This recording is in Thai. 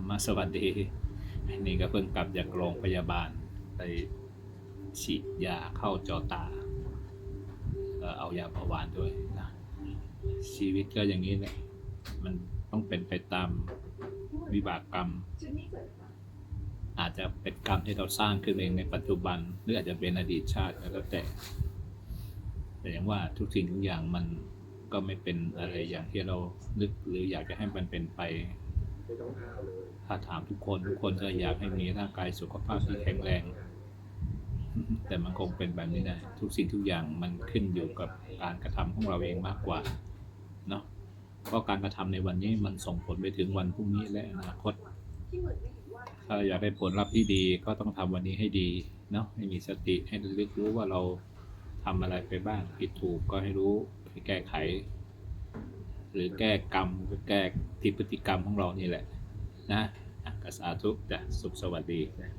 ำมาสวัสดีนี่ก็เพิ่งกลับจากโรงพยาบาล ไปฉีดยาเข้าจอตา ก็เอายาเบาหวานด้วยนะชีวิตก็อย่างนี้แหละมันต้องเป็นไปตามวิบากกรรม อาจจะเป็นกรรมที่เราสร้างขึ้นเองในปัจจุบัน หรืออาจจะเป็นอดีตชาติแล้วแต่ แต่อย่างว่าทุกสิ่งทุกอย่างมันก็ไม่เป็นอะไรอย่างที่เรานึกหรืออยากจะให้มันเป็นไป ถ้าถามทุกคนทุกคนก็อยากให้มีร่างกายสุขภาพที่แข็งแรง แต่มันคงเป็นแบบนี้ได้ ทุกสิ่งทุกอย่างมันขึ้นอยู่กับการกระทำของเราเองมากกว่าเนาะเพราะการกระทำในวันนี้มันส่งผลไปถึงวันพรุ่งนี้และอนาคต ถ้าเราอยากได้ผลลัพธ์ที่ดีก็ต้องทำวันนี้ให้ดีเนาะให้มีสติให้ระลึกรู้ว่าเราทำอะไรไปบ้างผิดถูกก็ให้รู้ให้แก้ไข หรือแก้กรรมหรือแก้ที่พฤติกรรมของเรานี่แหละนะอะกสาธุจ้ะสุขสวัสดีนะ